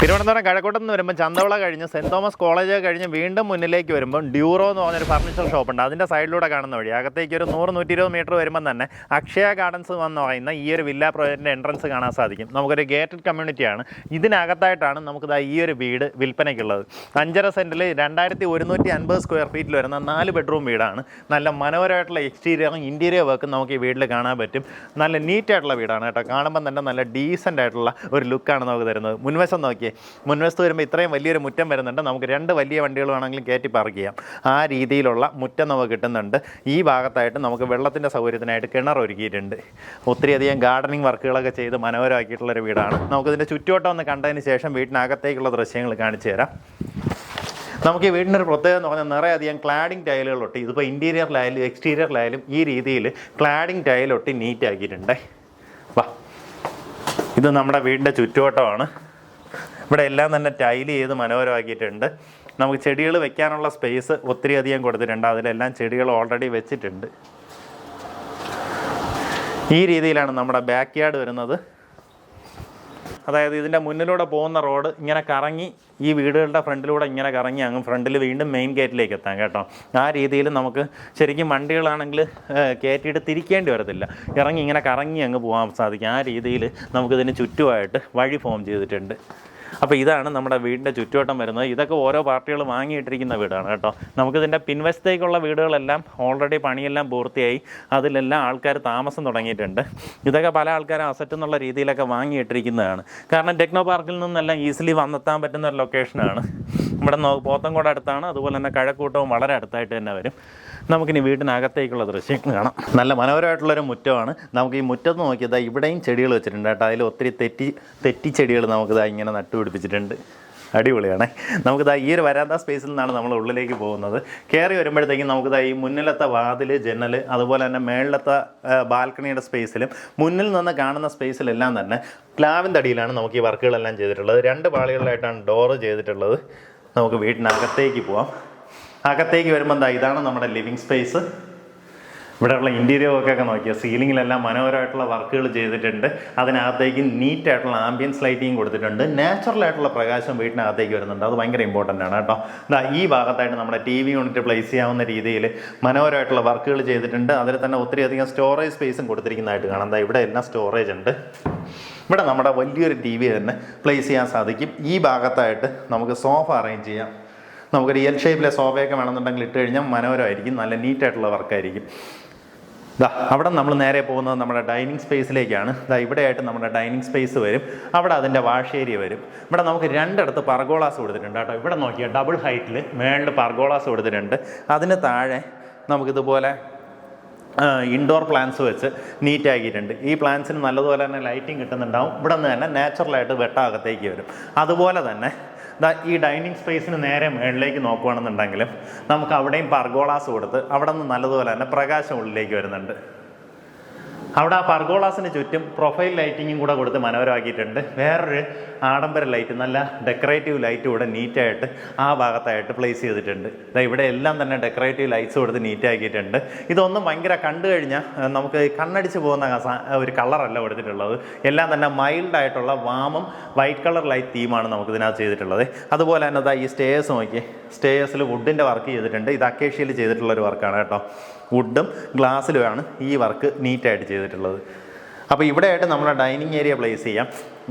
തിരുവനന്തപുരം കഴക്കൂട്ടം എന്ന് വരുമ്പോൾ ചന്തവള കഴിഞ്ഞ് സെന്റ് തോമസ് കോളേജ് കഴിഞ്ഞ് വീണ്ടും മുന്നിലേക്ക് വരുമ്പോൾ ഡ്യൂറോ എന്ന് പറഞ്ഞൊരു ഫർണിച്ചർ ഷോപ്പുണ്ട് അതിന്റെ സൈഡിലൂടെ കാണുന്ന വഴി. അകത്തേക്ക് ഒരു നൂറ് നൂറ്റി ഇരുപത് മീറ്റർ വരുമ്പോൾ തന്നെ അക്ഷയ ഗാർഡൻസ് എന്ന് പറയുന്ന ഈ ഒരു വില്ല പ്രോജക്റ്റിന്റെ എൻട്രൻസ് കാണാൻ സാധിക്കും. നമുക്കൊരു ഗേറ്റഡ് കമ്മ്യൂണിറ്റിയാണ് ഇതിനകത്തായിട്ടാണ് നമുക്കിതാ ഈ ഒരു വീട് വിൽപ്പനയ്ക്കുള്ളത്. അഞ്ചര സെന്റിൽ രണ്ടായിരത്തി ഒരുന്നൂറ്റി അൻപത് സ്ക്വയർ ഫീറ്റിൽ വരുന്ന നാല് ബെഡ്റൂം വീടാണ്. നല്ല മനോഹരമായിട്ടുള്ള എക്സ്റ്റീരിയറും ഇന്റീരിയർ വർക്കും നമുക്ക് ഈ വീട്ടിൽ കാണാൻ പറ്റും. നല്ല നീറ്റായിട്ടുള്ള വീടാണ് കേട്ടോ. കാണുമ്പോൾ തന്നെ നല്ല ഡീസന്റ് ആയിട്ടുള്ള ഒരു ലുക്കാണ് നമുക്ക് തരുന്നത്. മുൻവശം നോക്കിയേ മുൻവശത്ത് വരുമ്പോൾ ഇത്രയും വലിയൊരു മുറ്റം വരുന്നുണ്ട്. നമുക്ക് രണ്ട് വലിയ വണ്ടികൾ വേണമെങ്കിലും കയറ്റി പാർക്ക് ചെയ്യാം. ആ രീതിയിലുള്ള മുറ്റം നമുക്ക് കിട്ടുന്നുണ്ട്. ഈ ഭാഗത്തായിട്ട് നമുക്ക് വെള്ളത്തിന്റെ സൗകര്യത്തിനായിട്ട് കിണർ ഒരുക്കിയിട്ടുണ്ട്. ഒത്തിരിയധികം ഗാർഡനിങ് വർക്കുകളൊക്കെ ചെയ്ത് മനോഹരമാക്കിയിട്ടുള്ളൊരു വീടാണ്. നമുക്കിതിന്റെ ചുറ്റുവട്ടം ഒന്ന് കണ്ടതിന് ശേഷം വീട്ടിനകത്തേക്കുള്ള ദൃശ്യങ്ങൾ കാണിച്ചു തരാം. നമുക്ക് ഈ വീടിനൊരു പ്രത്യേകത എന്ന് പറഞ്ഞാൽ നിറയെ അധികം ക്ലാഡിംഗ് ടൈലുകളൊട്ടി ഇതിപ്പോൾ ഇന്റീരിയറിലായാലും എക്സ്റ്റീരിയറിലായാലും ഈ രീതിയിൽ ക്ലാഡിംഗ് ടൈലൊട്ടി നീറ്റാക്കിയിട്ടുണ്ട് വാ. ഇത് നമ്മുടെ വീടിന്റെ ചുറ്റുവട്ടമാണ്. ഇവിടെ എല്ലാം തന്നെ ടൈൽ ചെയ്ത് മനോഹരമാക്കിയിട്ടുണ്ട്. നമുക്ക് ചെടികൾ വെക്കാനുള്ള സ്പേസ് ഒത്തിരി അധികം കൊടുത്തിട്ടുണ്ട്. അതിലെല്ലാം ചെടികൾ ഓൾറെഡി വെച്ചിട്ടുണ്ട്. ഈ രീതിയിലാണ് നമ്മുടെ ബാക്ക് യാർഡ് വരുന്നത്. അതായത് ഇതിന്റെ മുന്നിലൂടെ പോകുന്ന റോഡ് ഇങ്ങനെ കറങ്ങി ഈ വീടുകളുടെ ഫ്രണ്ടിലൂടെ ഇങ്ങനെ കറങ്ങി അങ്ങ് ഫ്രണ്ടിൽ വീണ്ടും മെയിൻ ഗേറ്റിലേക്ക് എത്താം കേട്ടോ. ആ രീതിയിൽ നമുക്ക് ശരിക്കും വണ്ടികളാണെങ്കിൽ കയറ്റിയിട്ട് തിരിക്കേണ്ടി വരത്തില്ല. ഇറങ്ങി ഇങ്ങനെ കറങ്ങി അങ്ങ് പോകാൻ സാധിക്കും. ആ രീതിയിൽ നമുക്കിതിന് ചുറ്റുമായിട്ട് വഴി ഫോം ചെയ്തിട്ടുണ്ട്. അപ്പോൾ ഇതാണ് നമ്മുടെ വീടിന്റെ ചുറ്റുവട്ടം വരുന്നത്. ഇതൊക്കെ ഓരോ പാർട്ടികൾ വാങ്ങിയിട്ടിരിക്കുന്ന വീടാണ് കേട്ടോ. നമുക്കിതിന്റെ പിൻവശത്തേക്കുള്ള വീടുകളെല്ലാം ഓൾറെഡി പണിയെല്ലാം പൂർത്തിയായി. അതിലെല്ലാം ആൾക്കാർ താമസം തുടങ്ങിയിട്ടുണ്ട്. ഇതൊക്കെ പല ആൾക്കാരും അസറ്റ് എന്നുള്ള രീതിയിലൊക്കെ വാങ്ങിയിട്ടിരിക്കുന്നതാണ്. കാരണം ടെക്നോ പാർക്കിൽ നിന്നെല്ലാം ഈസിലി വന്നെത്താൻ പറ്റുന്ന ഒരു ലൊക്കേഷനാണ് ഇവിടെ പോത്തങ്കോട് അടുത്താണ്. അതുപോലെ തന്നെ കഴക്കൂട്ടവും വളരെ അടുത്തായിട്ട് തന്നെ വരും. നമുക്കിനി വീടിനകത്തേക്കുള്ള ദൃശ്യങ്ങൾ കാണാം. നല്ല മനോഹരമായിട്ടുള്ളൊരു മുറ്റമാണ്. നമുക്ക് ഈ മുറ്റത്ത് നോക്കിയതാ ഇവിടെയും ചെടികൾ വെച്ചിട്ടുണ്ട് കേട്ടോ. അതിൽ ഒത്തിരി തെറ്റി തെറ്റി ചെടികൾ നമുക്കിതാ ഇങ്ങനെ നട്ടുപിടിപ്പിച്ചിട്ടുണ്ട്. അടിപൊളിയാണേ. നമുക്കിതാ ഈ ഒരു വരാന്ത സ്പേസിൽ നിന്നാണ് നമ്മൾ ഉള്ളിലേക്ക് പോകുന്നത്. കയറി വരുമ്പോഴത്തേക്കും നമുക്കിതാ ഈ മുന്നിലത്തെ വാതിൽ ജനൽ അതുപോലെ തന്നെ മേളിലത്തെ ബാൽക്കണിയുടെ സ്പേസിലും മുന്നിൽ നിന്ന് കാണുന്ന സ്പേസിലെല്ലാം തന്നെ ക്ലാവിന്റെ അടിയിലാണ് നമുക്ക് ഈ വർക്കുകളെല്ലാം ചെയ്തിട്ടുള്ളത്. രണ്ട് പാളികളിലായിട്ടാണ് ഡോറ് ചെയ്തിട്ടുള്ളത്. നമുക്ക് വീട്ടിനകത്തേക്ക് പോവാം. അകത്തേക്ക് വരുമ്പോൾ എന്താ ഇതാണ് നമ്മുടെ ലിവിങ് സ്പേസ്. ഇവിടെയുള്ള ഇന്റീരിയർ വർക്കൊക്കെ നോക്കിയാൽ സീലിങ്ങിലെല്ലാം മനോഹരമായിട്ടുള്ള വർക്കുകൾ ചെയ്തിട്ടുണ്ട്. അതിനകത്തേക്ക് നീറ്റായിട്ടുള്ള ആംബിയൻസ് ലൈറ്റിംഗ് കൊടുത്തിട്ടുണ്ട്. നാച്ചുറലായിട്ടുള്ള പ്രകാശം വീട്ടിനകത്തേക്ക് വരുന്നുണ്ട്. അത് ഭയങ്കര ഇമ്പോർട്ടന്റ് ആണ് കേട്ടോ. ഇതാ ഈ ഭാഗത്തായിട്ട് നമ്മുടെ ടി വി യൂണിറ്റ് പ്ലേസ് ചെയ്യാവുന്ന രീതിയിൽ മനോഹരമായിട്ടുള്ള വർക്കുകൾ ചെയ്തിട്ടുണ്ട്. അതിൽ തന്നെ ഒത്തിരി അധികം സ്റ്റോറേജ് സ്പേസും കൊടുത്തിരിക്കുന്നതായിട്ട് കാണാം. എന്താ ഇവിടെ എല്ലാം സ്റ്റോറേജ് ഉണ്ട്. ഇവിടെ നമ്മുടെ വലിയൊരു ടി വി തന്നെ പ്ലേസ് ചെയ്യാൻ സാധിക്കും. ഈ ഭാഗത്തായിട്ട് നമുക്ക് സോഫ അറേഞ്ച് ചെയ്യാം. നമുക്കൊരു റിയൽ ഷേപ്പിലെ സോഫയൊക്കെ വേണമെന്നുണ്ടെങ്കിൽ ഇട്ട് കഴിഞ്ഞാൽ മനോഹരമായിരിക്കും. നല്ല നീറ്റായിട്ടുള്ള വർക്കായിരിക്കും. ദാ അവിടെ നമ്മൾ നേരെ പോകുന്നത് നമ്മുടെ ഡൈനിങ് സ്പേസിലേക്കാണ്. ദാ ഇവിടെയായിട്ട് നമ്മുടെ ഡൈനിങ് സ്പേസ് വരും. അവിടെ അതിന്റെ വാഷ് ഏരിയ വരും. ഇവിടെ നമുക്ക് രണ്ടിടത്ത് പർഗോളാസ് കൊടുത്തിട്ടുണ്ട് കേട്ടോ. ഇവിടെ നോക്കിയാൽ ഡബിൾ ഹൈറ്റിൽ മേളിൽ പർഗോളാസ് കൊടുത്തിട്ടുണ്ട്. അതിന് താഴെ നമുക്കിതുപോലെ ഇൻഡോർ പ്ലാന്റ്സ് വെച്ച് നീറ്റാക്കിയിട്ടുണ്ട് ഈ പ്ലാന്റ്സിന് നല്ലതുപോലെ തന്നെ ലൈറ്റിംഗ് കിട്ടുന്നുണ്ടാവും. ഇവിടെ നിന്ന് തന്നെ നാച്ചുറലായിട്ട് വെട്ടാകത്തേക്ക് വരും. അതുപോലെ തന്നെ ഈ ഡൈനിങ് സ്പേസിന് നേരെ മുകളിലേക്ക് നോക്കുകയാണെന്നുണ്ടെങ്കിൽ നമുക്ക് അവിടെയും പർഗോളാസ് കൊടുത്ത് അവിടെ നിന്ന് നല്ലതുപോലെ തന്നെ പ്രകാശം ഉള്ളിലേക്ക് വരുന്നുണ്ട്. അവിടെ ആ പർഗോളാസിന് ചുറ്റും പ്രൊഫൈൽ ലൈറ്റിങ്ങും കൂടെ കൊടുത്ത് മനോഹരമാക്കിയിട്ടുണ്ട് വേറൊരു ആഡംബര ലൈറ്റ് നല്ല ഡെക്കറേറ്റീവ് ലൈറ്റ് കൂടെ നീറ്റായിട്ട് ആ ഭാഗത്തായിട്ട് പ്ലേസ് ചെയ്തിട്ടുണ്ട്. ദാ ഇവിടെ എല്ലാം തന്നെ ഡെക്കറേറ്റീവ് ലൈറ്റ്സ് കൊടുത്ത് നീറ്റാക്കിയിട്ടുണ്ട്. ഇതൊന്നും ഭയങ്കര കണ്ടു കഴിഞ്ഞാൽ നമുക്ക് കണ്ണടിച്ച് പോകുന്ന ഒരു കളറല്ല കൊടുത്തിട്ടുള്ളത്. എല്ലാം തന്നെ മൈൽഡായിട്ടുള്ള വാമം വൈറ്റ് കളർ ലൈറ്റ് തീമാണ് നമുക്ക് ഇതിനകത്ത് ചെയ്തിട്ടുള്ളത്. അതുപോലെ തന്നെ ഈ സ്റ്റേഴ്സ് നോക്കി സ്റ്റേഴ്സിൽ വുഡിന്റെ വർക്ക് ചെയ്തിട്ടുണ്ട്. ഇത് അക്കേഷ്യയിൽ ചെയ്തിട്ടുള്ള ഒരു വർക്കാണ് കേട്ടോ. വുഡും ഗ്ലാസ്സിലുമാണ് ഈ വർക്ക് നീറ്റായിട്ട് ചെയ്തിട്ടുള്ളത്. അപ്പോൾ ഇവിടെയായിട്ട് നമ്മുടെ ഡൈനിങ് ഏരിയ പ്ലേസ് ചെയ്യാം.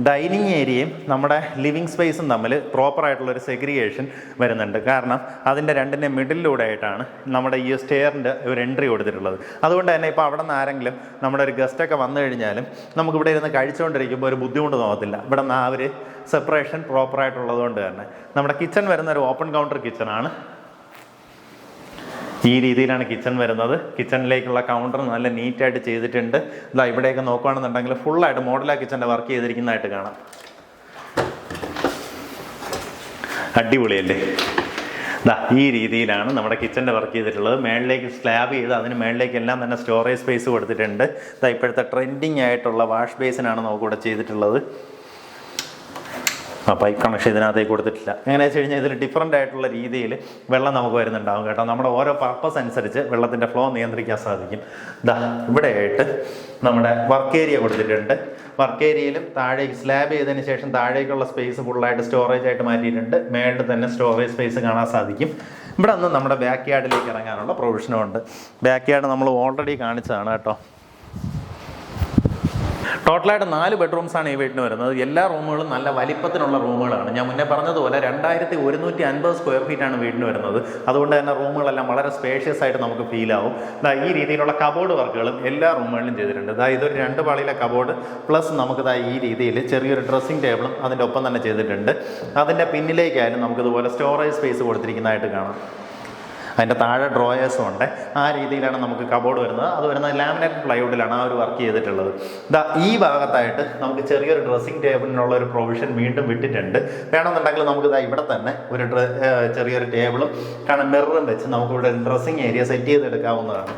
ഡൈനിങ് ഏരിയയും നമ്മുടെ ലിവിങ് സ്പേസും തമ്മിൽ പ്രോപ്പറായിട്ടുള്ളൊരു സെഗ്രിഗേഷൻ വരുന്നുണ്ട്. കാരണം അതിന്റെ രണ്ടിന്റെ മിഡിലൂടെ ആയിട്ടാണ് നമ്മുടെ ഈ സ്റ്റെയറിന്റെ ഒരു എൻട്രി കൊടുത്തിട്ടുള്ളത്. അതുകൊണ്ട് തന്നെ ഇപ്പോൾ അവിടെ നിന്ന് ആരെങ്കിലും നമ്മുടെ ഒരു ഗസ്റ്റൊക്കെ വന്നു കഴിഞ്ഞാലും നമുക്കിവിടെ ഇരുന്ന് കഴിച്ചുകൊണ്ടിരിക്കുമ്പോൾ ഒരു ബുദ്ധിമുട്ട് തോന്നത്തില്ല. ഇവിടെ നിന്ന് ആ ഒരു സെപ്പറേഷൻ പ്രോപ്പറായിട്ടുള്ളത് കൊണ്ട് തന്നെ. നമ്മുടെ കിച്ചൺ വരുന്ന ഒരു ഓപ്പൺ കൗണ്ടർ കിച്ചണാണ് ഈ രീതിയിലാണ് കിച്ചൺ വരുന്നത്. കിച്ചണിലേക്കുള്ള കൗണ്ടർ നല്ല നീറ്റായിട്ട് ചെയ്തിട്ടുണ്ട്. ഇതാ ഇവിടെയൊക്കെ നോക്കുകയാണെന്നുണ്ടെങ്കിൽ ഫുള്ളായിട്ട് മോഡലാ കിച്ചന്റെ വർക്ക് ചെയ്തിരിക്കുന്നതായിട്ട് കാണാം. അടിപൊളിയല്ലേ? ദാ ഈ രീതിയിലാണ് നമ്മുടെ കിച്ചന്റെ വർക്ക് ചെയ്തിട്ടുള്ളത്. മേളിലേക്ക് സ്ലാബ് ചെയ്ത് അതിന് മേളിലേക്ക് എല്ലാം തന്നെ സ്റ്റോറേജ് സ്പേസ് കൊടുത്തിട്ടുണ്ട്. ഇതാ ഇപ്പോഴത്തെ ട്രെൻഡിങ് ആയിട്ടുള്ള വാഷ് ബേസിനാണ് നമുക്കിവിടെ ചെയ്തിട്ടുള്ളത്. ആ പൈപ്പ് കണക്ഷൻ ഇതിനകത്തേക്ക് കൊടുത്തിട്ടില്ല. എങ്ങനെയാ വെച്ച് കഴിഞ്ഞാൽ ഇതിൽ ഡിഫറന്റ് ആയിട്ടുള്ള രീതിയിൽ വെള്ളം നമുക്ക് വരുന്നുണ്ടാവും കേട്ടോ. നമ്മുടെ ഓരോ പർപ്പസ് അനുസരിച്ച് വെള്ളത്തിന്റെ ഫ്ലോ നിയന്ത്രിക്കാൻ സാധിക്കും. ദാ ഇവിടെയായിട്ട് നമ്മുടെ വർക്ക് ഏരിയ കൊടുത്തിട്ടുണ്ട്. വർക്ക് ഏരിയയിലും താഴെ സ്ലാബ് ചെയ്തതിന് ശേഷം താഴേക്കുള്ള സ്പേസ് ഫുള്ളായിട്ട് സ്റ്റോറേജ് ആയിട്ട് മാറ്റിയിട്ടുണ്ട്. മേളിൽ തന്നെ സ്റ്റോറേജ് സ്പേസ് കാണാൻ സാധിക്കും. ഇവിടെ നിന്ന് നമ്മുടെ ബാക്ക് യാർഡിലേക്ക് ഇറങ്ങാനുള്ള പ്രൊവിഷനുമുണ്ട് ബാക്ക് യാർഡ് നമ്മൾ ഓൾറെഡി കാണിച്ചതാണ് കേട്ടോ. ടോട്ടലായിട്ട് നാല് ബെഡ്റൂംസാണ് ഈ വീട്ടിന് വരുന്നത്. എല്ലാ റൂമുകളും നല്ല വലിപ്പത്തിനുള്ള റൂമുകളാണ്. ഞാൻ മുന്നേ പറഞ്ഞതുപോലെ രണ്ടായിരത്തി ഒരുന്നൂറ്റി അൻപത് സ്ക്വയർ ഫീറ്റാണ് വീടിന് വരുന്നത്. അതുകൊണ്ട് തന്നെ റൂമുകളെല്ലാം വളരെ സ്പേഷ്യസ് ആയിട്ട് നമുക്ക് ഫീൽ ആവും. ഈ രീതിയിലുള്ള കബോർഡ് വർക്കുകളും എല്ലാ റൂമുകളിലും ചെയ്തിട്ടുണ്ട്. ദാ ഇതൊരു രണ്ട് പാളിയിലെ കബോർഡ് പ്ലസ് നമുക്ക് ദാ ഈ രീതിയിൽ ചെറിയൊരു ഡ്രസ്സിംഗ് ടേബിളും അതിന്റെ ഒപ്പം തന്നെ ചെയ്തിട്ടുണ്ട്. അതിന്റെ പിന്നിലേക്കായാലും നമുക്കിതുപോലെ സ്റ്റോറേജ് സ്പേസ് കൊടുത്തിരിക്കുന്നതായിട്ട് കാണാം. അതിന്റെ താഴെ ഡ്രോയേഴ്സും ഉണ്ട്. ആ രീതിയിലാണ് നമുക്ക് കബോർഡ് വരുന്നത്. അത് വരുന്നത് ലാമിനേറ്റ് പ്ലൈവുഡിലാണ് ആ ഒരു വർക്ക് ചെയ്തിട്ടുള്ളത്. ഇതാ ഈ ഭാഗത്തായിട്ട് നമുക്ക് ചെറിയൊരു ഡ്രസ്സിംഗ് ടേബിളിനുള്ള ഒരു പ്രൊവിഷൻ വീണ്ടും വിട്ടിട്ടുണ്ട്. വേണമെന്നുണ്ടെങ്കിൽ നമുക്ക് ഇതാ ഇവിടെ തന്നെ ഒരു ചെറിയൊരു ടേബിളും കാരണം മിററും വെച്ച് നമുക്കിവിടെ ഡ്രസ്സിംഗ് ഏരിയ സെറ്റ് ചെയ്തെടുക്കാവുന്നതാണ്.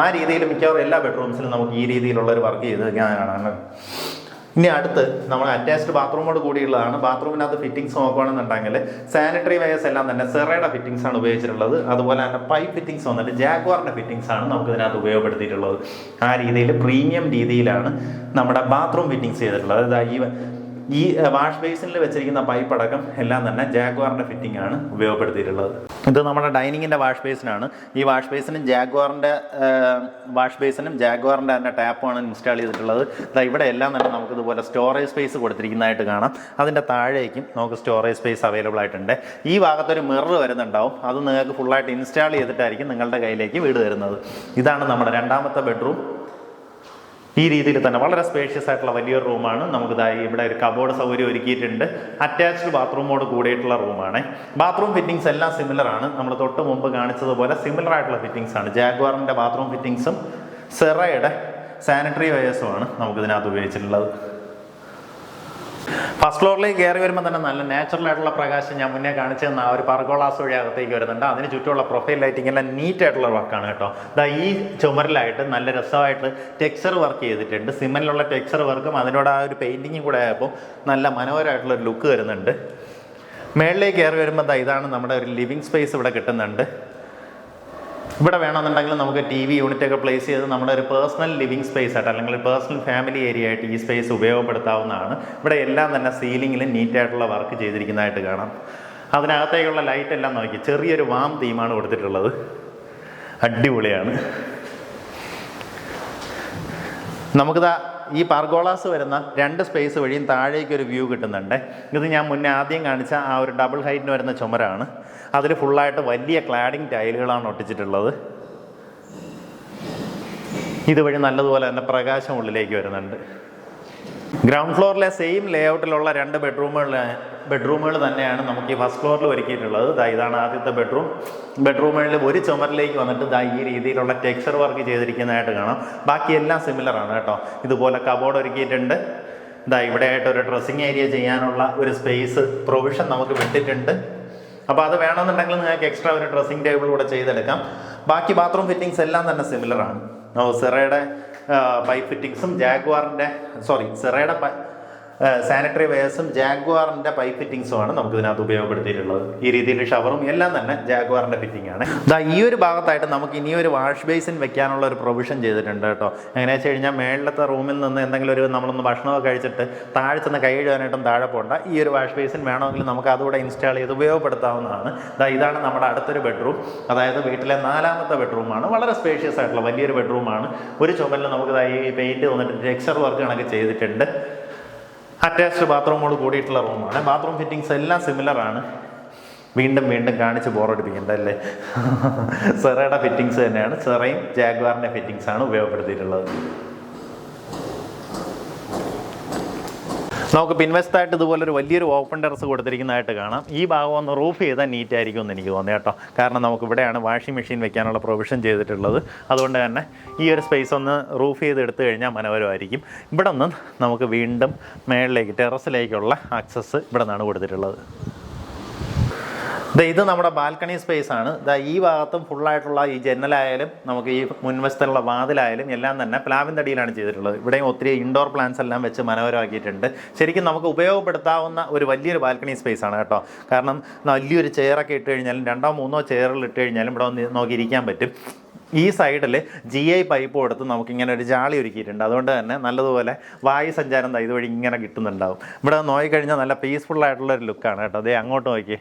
ആ രീതിയിൽ മിക്കവാറും എല്ലാ ബെഡ്റൂംസിലും നമുക്ക് ഈ രീതിയിലുള്ള ഒരു വർക്ക് ചെയ്ത് കാണാനാണ് ഇനി അടുത്ത് നമ്മൾ അറ്റാച്ച്ഡ് ബാത്റൂമോട് കൂടിയുള്ളതാണ്. ബാത്റൂമിനകത്ത് ഫിറ്റിംഗ്സ് നോക്കുകയാണെന്നുണ്ടെങ്കിൽ സാനിറ്ററി വെയർസ് എല്ലാം തന്നെ സെറയുടെ ഫിറ്റിംഗ്സ് ആണ് ഉപയോഗിച്ചിട്ടുള്ളത്. അതുപോലെ തന്നെ പൈപ്പ് ഫിറ്റിംഗ്സ് വന്നിട്ട് ജാഗ്വാറിന്റെ ഫിറ്റിംഗ്സ് ആണ് നമുക്ക് ഇതിനകത്ത് ഉപയോഗപ്പെടുത്തിയിട്ടുള്ളത്. ആ രീതിയിൽ പ്രീമിയം രീതിയിലാണ് നമ്മുടെ ബാത്റൂം ഫിറ്റിംഗ്സ് ചെയ്തിട്ടുള്ളത്. അതായത് ഈ ഈ വാഷ് ബേസിനിൽ വെച്ചിരിക്കുന്ന പൈപ്പ് അടക്കം എല്ലാം തന്നെ ജാഗ്വാറിന്റെ ഫിറ്റിംഗ് ആണ് ഉപയോഗപ്പെടുത്തിയിട്ടുള്ളത്. ഇത് നമ്മുടെ ഡൈനിങ്ങിന്റെ വാഷ് ബേസിനാണ്. ഈ വാഷ് ബേസിനും ജാഗ്വാറിന്റെ വാഷ് ബേസിനും ജാഗ്വാറിന്റെ തന്നെ ടാപ്പാണ് ഇൻസ്റ്റാൾ ചെയ്തിട്ടുള്ളത്. ഇവിടെ എല്ലാം തന്നെ നമുക്ക് ഇതുപോലെ സ്റ്റോറേജ് സ്പേസ് കൊടുത്തിരിക്കുന്നതായിട്ട് കാണാം. അതിന്റെ താഴേക്കും നമുക്ക് സ്റ്റോറേജ് സ്പേസ് അവൈലബിൾ ആയിട്ടുണ്ട്. ഈ ഭാഗത്തൊരു മിറർ വരുന്നുണ്ടാവും. അത് നിങ്ങൾക്ക് ഫുള്ളായിട്ട് ഇൻസ്റ്റാൾ ചെയ്തിട്ടായിരിക്കും നിങ്ങളുടെ കയ്യിലേക്ക് വീട് വരുന്നത് ഇതാണ് നമ്മുടെ രണ്ടാമത്തെ ബെഡ്റൂം. ഈ രീതിയിൽ തന്നെ വളരെ സ്പേഷ്യസ് ആയിട്ടുള്ള വലിയൊരു റൂമാണ് നമുക്ക് ഇതായി ഇവിടെ ഒരു കബോർഡ് സൗകര്യം ഒരുക്കിയിട്ടുണ്ട്. അറ്റാച്ച്ഡ് ബാത്റൂമോട് കൂടിയിട്ടുള്ള റൂമാണ് ബാത്റൂം ഫിറ്റിംഗ്സ് എല്ലാം സിമിലർ ആണ്. നമ്മൾ തൊട്ട് മുമ്പ് കാണിച്ചതുപോലെ സിമിലർ ആയിട്ടുള്ള ഫിറ്റിംഗ്സ് ആണ്. ജാഗ്വാറിന്റെ ബാത്റൂം ഫിറ്റിംഗ്സും സെറയുടെ സാനിറ്ററി വെയേഴ്സുമാണ് നമുക്ക് ഇതിനകത്ത് ഉപയോഗിച്ചിട്ടുള്ളത്. ഫസ്റ്റ് ഫ്ലോറിലേക്ക് കയറി വരുമ്പോൾ തന്നെ നല്ല നാച്ചുറൽ ആയിട്ടുള്ള പ്രകാശം ഞാൻ മുന്നേ കാണിച്ചു തന്ന ആ ഒരു പർഗോളാസ് വഴി അകത്തേക്ക് വരുന്നുണ്ട്. അതിന് ചുറ്റുമുള്ള പ്രൊഫൈൽ ലൈറ്റിംഗ് എല്ലാം നീറ്റ് ആയിട്ടുള്ള വർക്കാണ് കേട്ടോ. ദാ ഈ ചുമരിലായിട്ട് നല്ല രസമായിട്ട് ടെക്സ്ചർ വർക്ക് ചെയ്തിട്ടുണ്ട്. സിമെന്റിലുള്ള ടെക്സ്ചർ വർക്കും അതിനോട് ആ ഒരു പെയിന്റിങ്ങും കൂടെ ആയപ്പോൾ നല്ല മനോഹരമായിട്ടുള്ള ഒരു ലുക്ക് വരുന്നുണ്ട്. മേളിലേക്ക് കയറി വരുമ്പോൾ ഇതാണ് നമ്മുടെ ഒരു ലിവിങ് സ്പേസ് ഇവിടെ കിട്ടുന്നുണ്ട്. ഇവിടെ വേണമെന്നുണ്ടെങ്കിൽ നമുക്ക് ടി വി യൂണിറ്റ് ഒക്കെ പ്ലേസ് ചെയ്ത് നമ്മുടെ ഒരു പേഴ്സണൽ ലിവിംഗ് സ്പേസ് ആയിട്ട് അല്ലെങ്കിൽ പേഴ്സണൽ ഫാമിലി ഏരിയ ആയിട്ട് ഈ സ്പേസ് ഉപയോഗപ്പെടുത്താവുന്നതാണ്. ഇവിടെ എല്ലാം തന്നെ സീലിംഗിൽ നീറ്റായിട്ടുള്ള വർക്ക് ചെയ്തിരിക്കുന്നതായിട്ട് കാണാം. അതിനകത്തേക്കുള്ള ലൈറ്റ് എല്ലാം നോക്കി ചെറിയൊരു വാം തീമാണ് കൊടുത്തിട്ടുള്ളത്. അടിപൊളിയാണ്. നമുക്കിതാ ഈ പർഗോളാസ് വരുന്ന രണ്ട് സ്പേസ് വഴിയും താഴേക്ക് ഒരു വ്യൂ കിട്ടുന്നുണ്ട്. ഇത് ഞാൻ മുന്നേ ആദ്യം കാണിച്ച ആ ഒരു ഡബിൾ ഹൈറ്റിന് വരുന്ന ചുമരാണ്. അതിൽ ഫുള്ളായിട്ട് വലിയ ക്ലാഡിങ് ടൈലുകളാണ് ഒട്ടിച്ചിട്ടുള്ളത്. ഇതുവഴി നല്ലതുപോലെ തന്നെ പ്രകാശം ഉള്ളിലേക്ക് വരുന്നുണ്ട്. ഗ്രൗണ്ട് ഫ്ലോറിലെ സെയിം ലേഔട്ടിലുള്ള രണ്ട് ബെഡ്റൂമുകൾ ബെഡ്റൂമുകൾ തന്നെയാണ് നമുക്ക് ഈ ഫസ്റ്റ് ഫ്ലോറിൽ ഒരുക്കിയിട്ടുള്ളത്. ദാ ഇതാണ് ആദ്യത്തെ ബെഡ്റൂം. ബെഡ്റൂമുകളിൽ ഒരു ചുമരിലേക്ക് വന്നിട്ട് ദാ ഈ രീതിയിലുള്ള ടെക്സ്ചർ വർക്ക് ചെയ്തിരിക്കുന്നതായിട്ട് കാണാം. ബാക്കി എല്ലാം സിമിലർ ആണ് കേട്ടോ. ഇതുപോലെ കബോർഡ് ഒരുക്കിയിട്ടുണ്ട്. ദാ ഇവിടെ ആയിട്ട് ഒരു ഡ്രസ്സിങ് ഏരിയ ചെയ്യാനുള്ള ഒരു സ്പേസ് പ്രൊവിഷൻ നമുക്ക് വിട്ടിട്ടുണ്ട്. അപ്പോൾ അത് വേണമെന്നുണ്ടെങ്കിൽ നിങ്ങൾക്ക് എക്സ്ട്രാ ഒരു ഡ്രസ്സിങ് ടേബിൾ കൂടെ ചെയ്തെടുക്കാം. ബാക്കി ബാത്റൂം ഫിറ്റിംഗ്സ് എല്ലാം തന്നെ ഓ സെറയുടെ പൈപ്പ് ഫിറ്റിംഗ്സും ജാഗ്വാറിന്റെ സോറി സെറയുടെ സാനിറ്ററി വെയർസും ജാഗ്വാറിന്റെ പൈപ്പ് ഫിറ്റിംഗ്സും ആണ് നമുക്ക് ഇതിനകത്ത് ഉപയോഗപ്പെടുത്തിയിട്ടുള്ളത്. ഈ രീതിയിൽ ഷവറും എല്ലാം തന്നെ ജാഗ്വാറിന്റെ ഫിറ്റിംഗ് ആണ്. ഈ ഒരു ഭാഗത്തായിട്ട് നമുക്ക് ഇനി ഒരു വാഷ് ബേസിൻ വെക്കാനുള്ള ഒരു പ്രൊവിഷൻ ചെയ്തിട്ടുണ്ട് കേട്ടോ. എങ്ങനെയാ വെച്ച് കഴിഞ്ഞാൽ മേളിലത്തെ റൂമിൽ നിന്ന് എന്തെങ്കിലും ഒരു നമ്മളൊന്ന് ഭക്ഷണമൊക്കെ കഴിച്ചിട്ട് താഴെ ചെന്ന് കൈ കഴുകാനായിട്ടും താഴെ പോകണ്ട ഈ ഒരു വാഷ് ബേസിൻ വേണമെങ്കിൽ നമുക്ക് അതുകൂടെ ഇൻസ്റ്റാൾ ചെയ്ത് ഉപയോഗപ്പെടുത്താവുന്നതാണ്. ദാ ഇതാണ് നമ്മുടെ അടുത്തൊരു ബെഡ്റൂം അതായത് വീട്ടിലെ നാലാമത്തെ ബെഡ്റൂമാണ് വളരെ സ്പേഷ്യസ് ആയിട്ടുള്ള വലിയൊരു ബെഡ്റൂമാണ് ഒരു ചുമലിൽ നമുക്ക് ഈ പെയിന്റ് വന്നിട്ട് ടെക്സ്ചർ വർക്ക് കണക്ക് ചെയ്തിട്ടുണ്ട്. അറ്റാച്ച്ഡ് ബാത്റൂമോട് കൂടിയിട്ടുള്ള റൂമാണ്. ബാത്റൂം ഫിറ്റിങ്സ് എല്ലാം സിമിലർ ആണ്. വീണ്ടും വീണ്ടും കാണിച്ച് ബോറടിപ്പിക്കേണ്ട അല്ലേ സെറയുടെ ഫിറ്റിംഗ്സ് തന്നെയാണ്. സെറയും ജാഗ്വാറിന്റെ ഫിറ്റിംഗ്സ് ആണ് ഉപയോഗപ്പെടുത്തിയിട്ടുള്ളത്. നമുക്ക് പിൻവശത്തായിട്ട് ഇതുപോലെ ഒരു വലിയൊരു ഓപ്പൺ ടെറസ് കൊടുത്തിരിക്കുന്നതായിട്ട് കാണാം. ഈ ഭാഗം ഒന്ന് റൂഫ് ചെയ്താൽ നീറ്റ് ആയിരിക്കും എന്ന് എനിക്ക് തോന്നുന്നു കേട്ടോ. കാരണം നമുക്ക് ഇവിടെയാണ് വാഷിംഗ് മെഷീൻ വെക്കാനുള്ള പ്രൊവിഷൻ ചെയ്തിട്ടുള്ളത്. അതുകൊണ്ട് തന്നെ ഈ ഒരു സ്പേസ് ഒന്ന് റൂഫ് ചെയ്ത് എടുത്തു കഴിഞ്ഞാൽ മനോഹരമായിരിക്കും. ഇവിടെ നിന്ന് നമുക്ക് വീണ്ടും മേളിലേക്ക് ടെറസിലേക്കുള്ള ആക്സസ് ഇവിടെ നിന്നാണ് കൊടുത്തിട്ടുള്ളത്. ഇത് നമ്മുടെ ബാൽക്കണി സ്പേസ് ആണ്. ഇതാ ഈ ഭാഗത്തും ഫുള്ളായിട്ടുള്ള ഈ ജനലായാലും നമുക്ക് ഈ മുൻവശത്തുള്ള വാതിലായാലും എല്ലാം തന്നെ പ്ലാവിൻ തടിയിലാണ് ചെയ്തിട്ടുള്ളത്. ഇവിടെയും ഒത്തിരി ഇൻഡോർ പ്ലാന്റ്സ് എല്ലാം വെച്ച് മനോഹരമാക്കിയിട്ടുണ്ട്. ശരിക്കും നമുക്ക് ഉപയോഗപ്പെടുത്താവുന്ന ഒരു വലിയൊരു ബാൽക്കണി സ്പേസ് ആണ് കേട്ടോ. കാരണം വലിയൊരു ചെയറൊക്കെ ഇട്ട് കഴിഞ്ഞാലും രണ്ടോ മൂന്നോ ചെയറിൽ ഇട്ട് കഴിഞ്ഞാലും ഇവിടെ നോക്കിയിരിക്കാൻ പറ്റും. ഈ സൈഡിൽ ജി ഐ പൈപ്പ് കൊടുത്ത് നമുക്കിങ്ങനെ ഒരു ജാളി ഒരുക്കിയിട്ടുണ്ട്. അതുകൊണ്ട് തന്നെ നല്ലതുപോലെ വായു സഞ്ചാരം ഇതുവഴി ഇങ്ങനെ കിട്ടുന്നുണ്ടാവും. ഇവിടെ നോക്കിക്കഴിഞ്ഞാൽ നല്ല പീസ്ഫുൾ ആയിട്ടുള്ള ഒരു ലുക്കാണ് കേട്ടോ. അതേ അങ്ങോട്ട് നോക്കി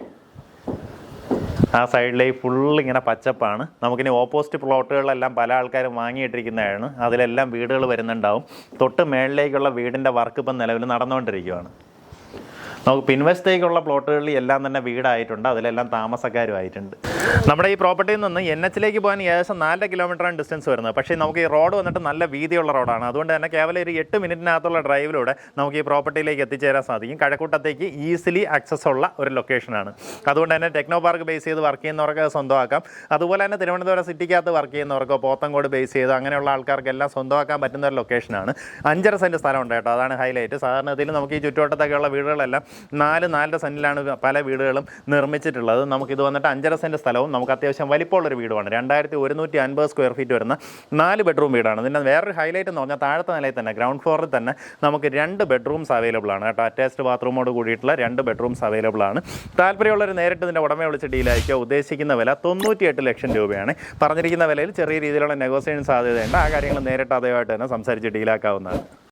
ആ സൈഡിലേക്ക് ഫുള്ള് ഇങ്ങനെ പച്ചപ്പാണ്. നമുക്കിനി ഓപ്പോസിറ്റ് പ്ലോട്ടുകളെല്ലാം പല ആൾക്കാരും വാങ്ങിയിട്ടിരിക്കുന്നതാണ്. അതിലെല്ലാം വീടുകൾ വരുന്നുണ്ടാവും. തൊട്ട് മേളിലേക്കുള്ള വീടിന്റെ വർക്ക് ഇപ്പം നിലവിൽ നടന്നുകൊണ്ടിരിക്കുകയാണ് നമുക്ക് പിൻവശത്തേക്കുള്ള പ്ലോട്ടുകളിൽ എല്ലാം തന്നെ വീടായിട്ടുണ്ട്. അതിലെല്ലാം താമസക്കാരുമായിട്ടുണ്ട് നമ്മുടെ ഈ പ്രോപ്പർട്ടിയിൽ നിന്ന് എൻ എച്ചിലേക്ക് പോകാൻ ഏകദേശം നാലര കിലോമീറ്ററാണ് ഡിസ്റ്റൻസ് വരുന്നത്. പക്ഷേ നമുക്ക് ഈ റോഡ് വന്നിട്ട് നല്ല വീതിയുള്ള റോഡാണ്. അതുകൊണ്ട് തന്നെ കേവലം ഒരു എട്ട് മിനിറ്റിനകത്തുള്ള ഡ്രൈവിലൂടെ നമുക്ക് ഈ പ്രോപ്പർട്ടിയിലേക്ക് എത്തിച്ചേരാൻ സാധിക്കും. കഴക്കൂട്ടത്തേക്ക് ഈസിലി ആക്സസ് ഉള്ള ഒരു ലൊക്കേഷനാണ് അതുകൊണ്ട് തന്നെ ടെക്നോ പാർക്ക് ബേസ് ചെയ്ത് വർക്ക് ചെയ്യുന്നവർക്ക് സ്വന്തമാക്കാം. അതുപോലെ തന്നെ തിരുവനന്തപുരം സിറ്റിക്കകത്ത് വർക്ക് ചെയ്യുന്നവർക്കോ പോത്തങ്കോട് ബേസ് ചെയ്ത് അങ്ങനെയുള്ള ആൾക്കാർക്കെല്ലാം സ്വന്തമാക്കാൻ പറ്റുന്ന ഒരു ലൊക്കേഷനാണ് അഞ്ചര സെന്റ് സ്ഥലമുണ്ട് കേട്ടോ. അതാണ് ഹൈലൈറ്റ് സാധാരണത്തിൽ നമുക്ക് ഈ ചുറ്റുവട്ടത്തൊക്കെയുള്ള വീടുകളെല്ലാം നാല് നാലര സെന്റിലാണ് പല വീടുകളും നിർമ്മിച്ചിട്ടുള്ളത്. നമുക്കിത് വന്നിട്ട് അഞ്ചര സെന്റ് സ്ഥലവും നമുക്ക് അത്യാവശ്യം വലിപ്പമുള്ളൊരു വീടുമാണ്. രണ്ടായിരത്തി ഒരുന്നൂറ്റി അൻപത് സ്ക്വയർ ഫീറ്റ് വരുന്ന നാല് ബെഡ്റൂം വീടാണ്. ഇതിന്റെ വേറൊരു ഹൈലൈറ്റ് എന്ന് പറഞ്ഞാൽ താഴത്തെ നിലയിൽ തന്നെ ഗ്രൗണ്ട് ഫ്ലോറിൽ തന്നെ നമുക്ക് രണ്ട് ബെഡ്റൂംസ് അവൈലബിൾ ആണ് കേട്ടോ. അറ്റാച്ച്ഡ് ബാത്റൂമോട് കൂടിയിട്ടുള്ള രണ്ട് ബെഡ്റൂംസ് അവൈലബിൾ ആണ്. താല്പര്യമുള്ളവർ നേരിട്ട് ഇതിന്റെ ഉടമയെ വിളിച്ച് ഡീലായിരിക്കുക ഉദ്ദേശിക്കുന്ന വില തൊണ്ണൂറ്റിയെട്ട് ലക്ഷം രൂപയാണ്. പറഞ്ഞിരിക്കുന്ന വിലയിൽ ചെറിയ രീതിയിലുള്ള നെഗോസിയേഷൻ സാധ്യതയുണ്ട്. ആ കാര്യങ്ങൾ നേരിട്ട് അതേമായിട്ട് തന്നെ സംസാരിച്ച് ഡീലാക്കാവുന്നതാണ്